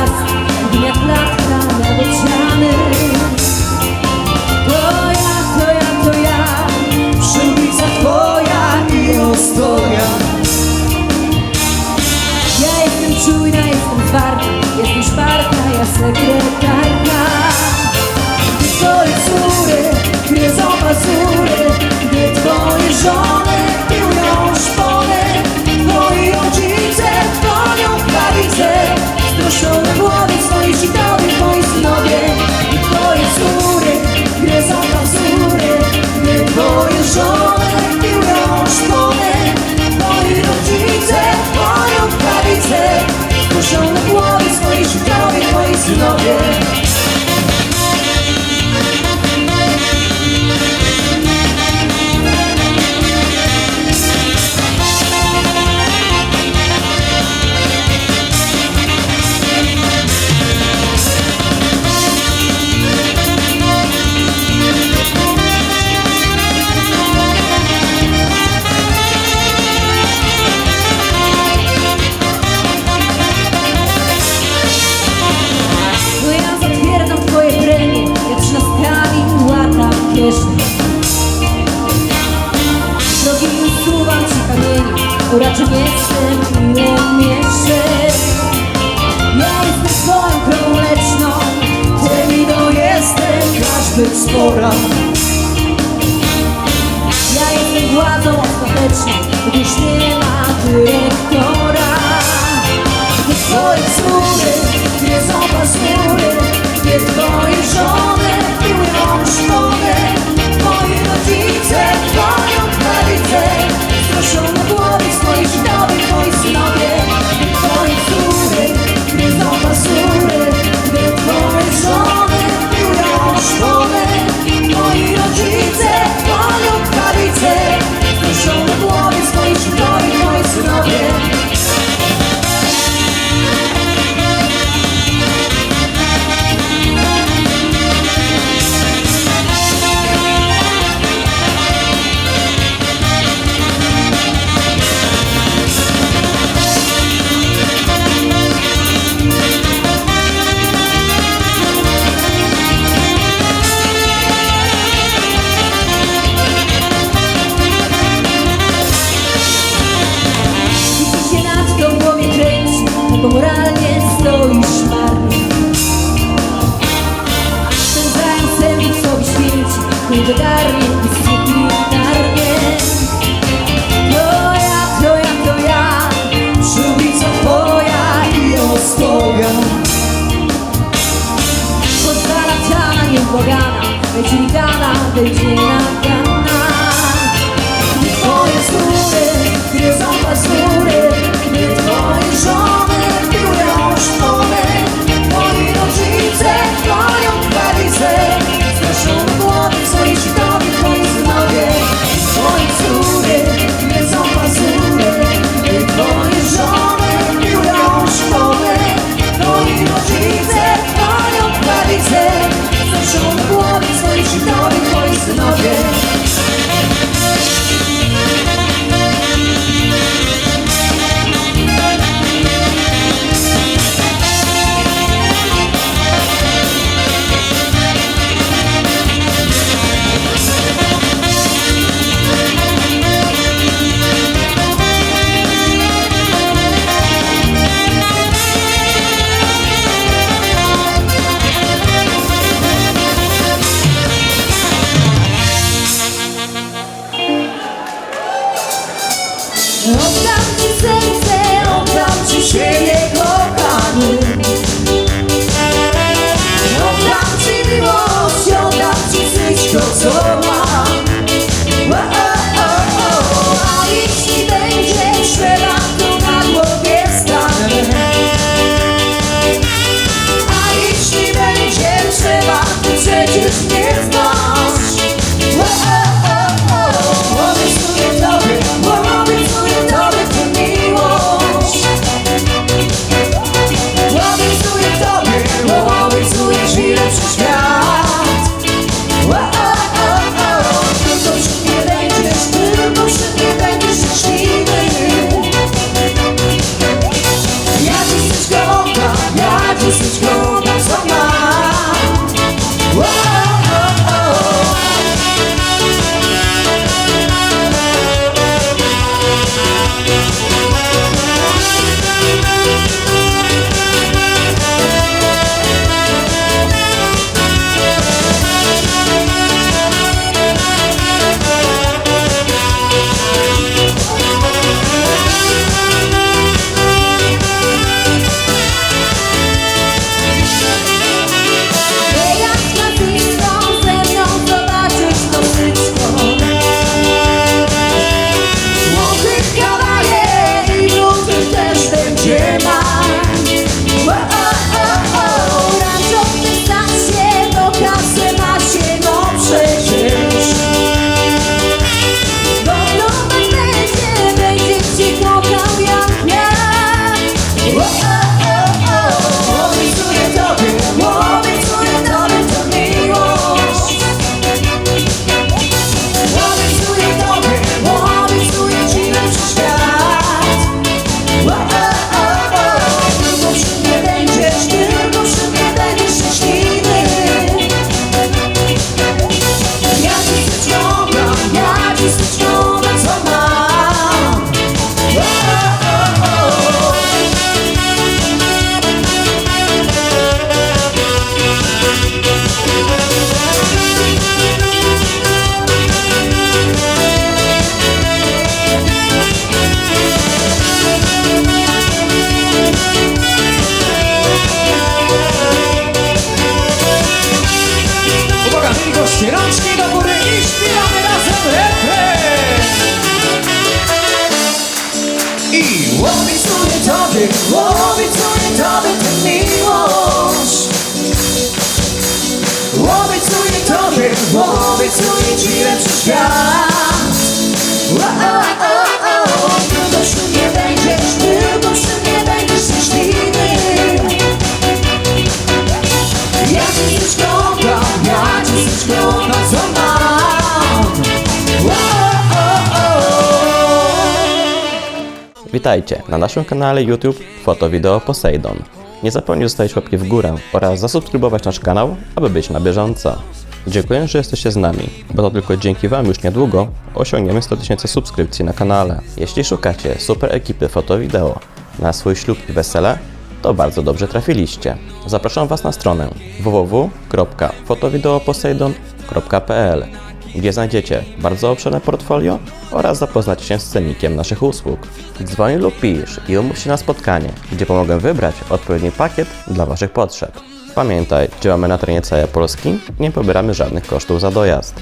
us. Що не плоди свої життєві твої снові Akurat jestem nie mieszy Ja jestem swoją króleczną Ty mi to jestem Każ być spora Ja jestem władzą ostateczną Gdyż nie ma dyrektora. Te twoje córy Nie są pasury Nie twoje żony Всі рączki do góry i śpiewamy razem refren I obiecuję Tobie, obiecuję Tobie tę miłość Obiecuję Tobie, obiecuję Witajcie na naszym kanale YouTube Foto Wideo Poseidon. Nie zapomnij zostawić łapki w górę oraz zasubskrybować nasz kanał, aby być na bieżąco. Dziękuję, że jesteście z nami, bo to tylko dzięki Wam już niedługo osiągniemy 100 tysięcy subskrypcji na kanale. Jeśli szukacie super ekipy foto-wideo na swój ślub i wesele, to bardzo dobrze trafiliście. Zapraszam Was na stronę www.fotowideoposeidon.pl gdzie znajdziecie bardzo obszerne portfolio oraz zapoznacie się z cennikiem naszych usług. Dzwoń lub pisz i umów się na spotkanie, gdzie pomogę wybrać odpowiedni pakiet dla Waszych potrzeb. Pamiętaj, działamy na terenie całej Polski nie pobieramy żadnych kosztów za dojazd.